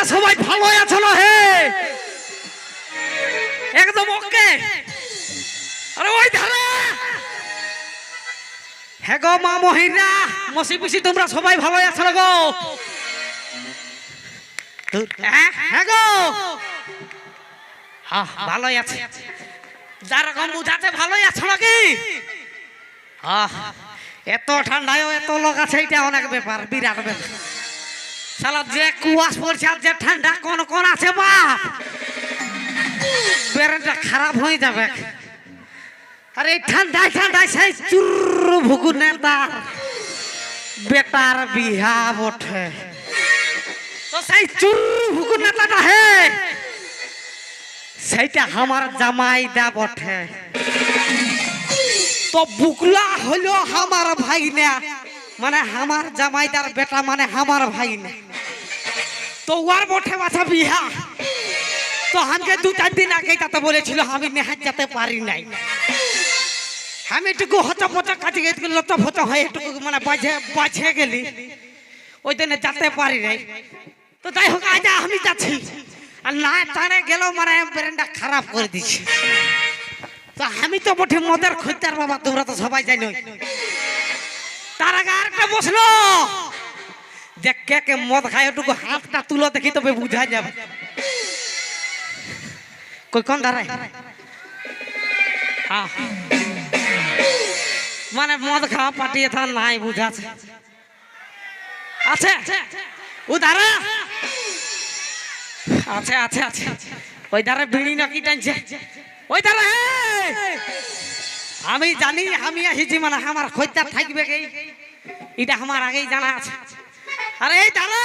দাদারা সবাই ভালো আছো না হে? একদম ওকে? আরে ওই ধারে! হ্যাঁ গো মা মহিলা মসি পিসি তোমরা সবাই ভালো আছো না গো? হ্যাঁ, হ্যাঁ গো? হ্যাঁ ভালোই আছে। যারকম বুঝাতে ভালোই আছো নাকি আহ, এত ঠান্ডায় এত লোক আছে এটা অনেক ব্যাপার বিরাট ব্যাপার। সালা যে কুয়াশ পড়ছে আর যে ঠান্ডা কোন কোন আছে, বাপ! বেরেনটা খারাপ হয়ে যাবে। আর এই ঠান্ডায় ঠান্ডায় সেই চুর ভুকু নেতার বেটার বিহা বটে। তো সেই চুর ভুকু নেতাটা হে, সেইটা আমার জামাই দা বটে। তো বুকলা হলো আমার ভাই না মানে আমার জামাইদার বেটা মানে আমার ভাই না তো ওর বটে বাছা বিহা তো আমাকে দু চার দিন আগে তাতে বলেছিল আমি নেহাত যেতে পারি নাই আমি একটু হতা ফতা কাটি গেছি লতা ফতা হয়ে একটু মানে বাজে বাজে গেলি ওই দিনে যেতে পারি নাই তো যাই হোক আজ আমি যাচ্ছি আর না টানে গেলেও মানে ব্রেনটা খারাপ করে দিচ্ছি তো আমি তো বটে মদের খদ্দার বাবা তোমরা তো সবাই জানো তার আগে আরেকটা বসল যে কে কে মদ খায় ওটুকু হাতটা তুলো দেখি তবে বুঝা যাবে। কই, কোন হ্যাঁ। মানে মদ খাওয়া পাঠিয়ে থা, নাই বুঝাছে। আছে? ও ধারে? আছে আছে আছে। ওই ধারে বিড়ি নাকি টানছে? ওই হে! আমি জানি, আমি আসিছি মানে আমার খদ্দার থাকবে এটা আমার আগেই জানা আছে। আরে, এই দাঁড়া।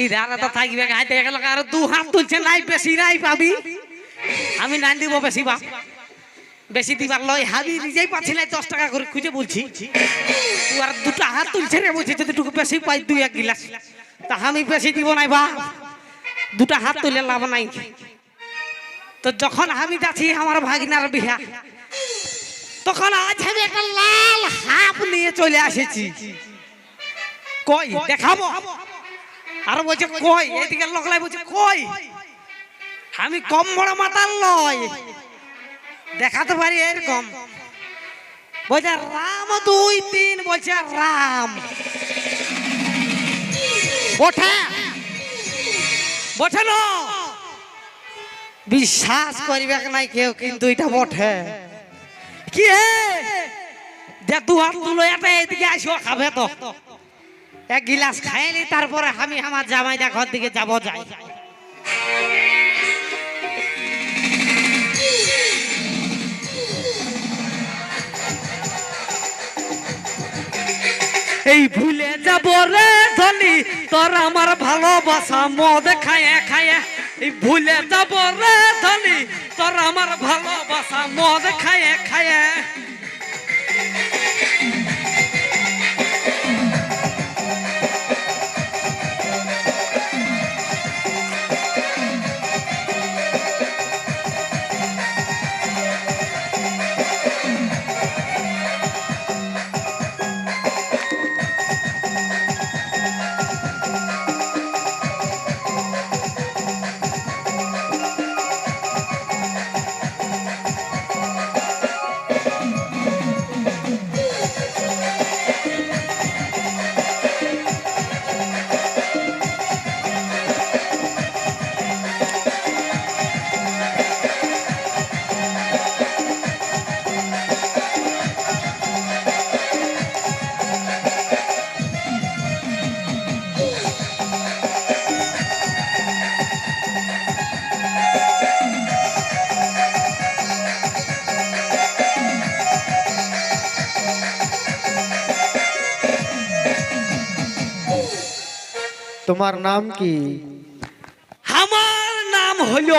এই দাঁড়া তো থাকবে আর দু হাত তুলছে, নাই বেশি নাই পাবি। আমি নাই দিব বেশি বাপ। বেশি দিবার লয় হাবি, নিজেই পাচ্ছি নাই দশ টাকা করে খুঁজে বলছি। ও আর দুটো হাত তুলছে রে, বলছি যদি টুকু বেশি পাই দুই এক গিলাস। তা আমি বেশি দিব নাই বা দুটা হাত তুলে লাভ নাই। তো যখন আমি যাচ্ছি আমার ভাগিনার বিহা, তখন আজ আমি একটা লাল হাফ নিয়ে চলে এসেছি কই? দেখাবো আর বলছে, কই? এদিকে লোকলাই বলছে, কই? আমি কম বড় মাতাল লয় দেখাতে পারি এরকম। বলছে, রাম দুই তিন বলছে, রাম। ওঠে। বঠে না। বিশ্বাস করিবে নাই, কেউ কিন্তু এটা বঠে। কি হে? যে দু হাত তুলো এটা এদিকে আসো খাবে তো। এক গিলাস খাইনি তারপরে আমি আমার জামাইদা ঘর দিকে যাব যাই। এই ভুলে যাব রে ধনি, তোর আমার ভালোবাসা মদ খায়ে খায়ে এই ভুলে যাব রে ধনি, তোর আমার ভালোবাসা মদ খায়ে খায়ে তোমার নাম কি? আমার নাম হল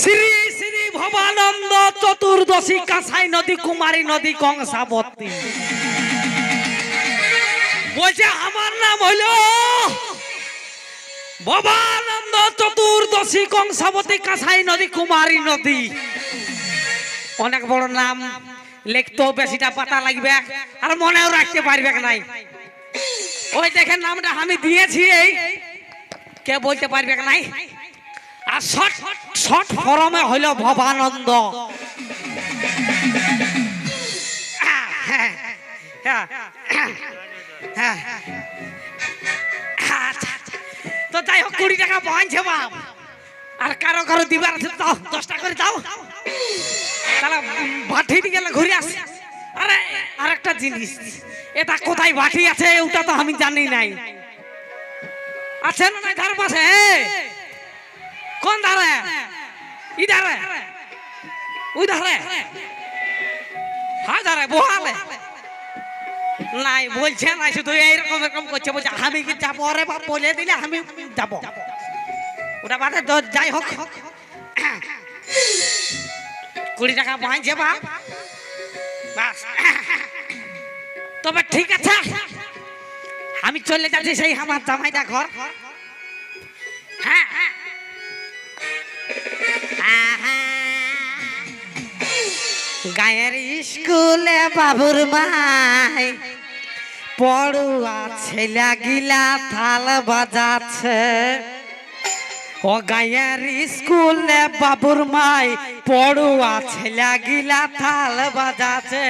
শ্রী শ্রী ভবানন্দ চতুর্দশী কাঁসাই নদী কুমারী নদী কংসাবতী বলছে আমার নাম হল ভবানন্দ চতুর্দশী কংসাবতী কাঁসাই নদী কুমারী নদী। অনেক বড় নাম, লিখতেও বেশিটা পাতা লাগবে আর মনেও রাখতে পারবে নাই। ওই দেখেন নামটা আমি দিয়েছি এই। কে বলতে পারবে নাই? আর শর্ট শর্ট ফরমে হইল ভবানন্দ। তো যাই হোক, কুড়ি টাকা বাঁধছে বাপ। আর কারও কারও দিবার আছে দাও দশটা করে দাও। তাহলে বাঠি গেলে ঘুরে আসি। আরে, আরেকটা জিনিস। এটা কোথায় বাঠি আছে, ওটা তো আমি জানি নাই। আছে না ধার পাশে? কোন ধারে? ই ধারে ওই ধারে হ্যাঁ ধারে নাই, বলছে নাই, শুধু এইরকম এরকম করছে। বলছে, আমি কি যাব? রে বাপ, বলে দিলে আমি যাব। ওটা বাদে যাই হোক। কুড়ি টাকা বাপ। বাস তবে ঠিক আছে, আমি চলে যাচ্ছি সেই আমার জামাইটা ঘর। হ্যাঁ। গায়ের স্কুলে বাবুর মাই, পড়ুয়া ছেলে গিলা থাল বাজাচ্ছে। ও গায়ের নে বাবুর মাই পড়ুয়া ছেলে গিলা থাল বাজাচ্ছে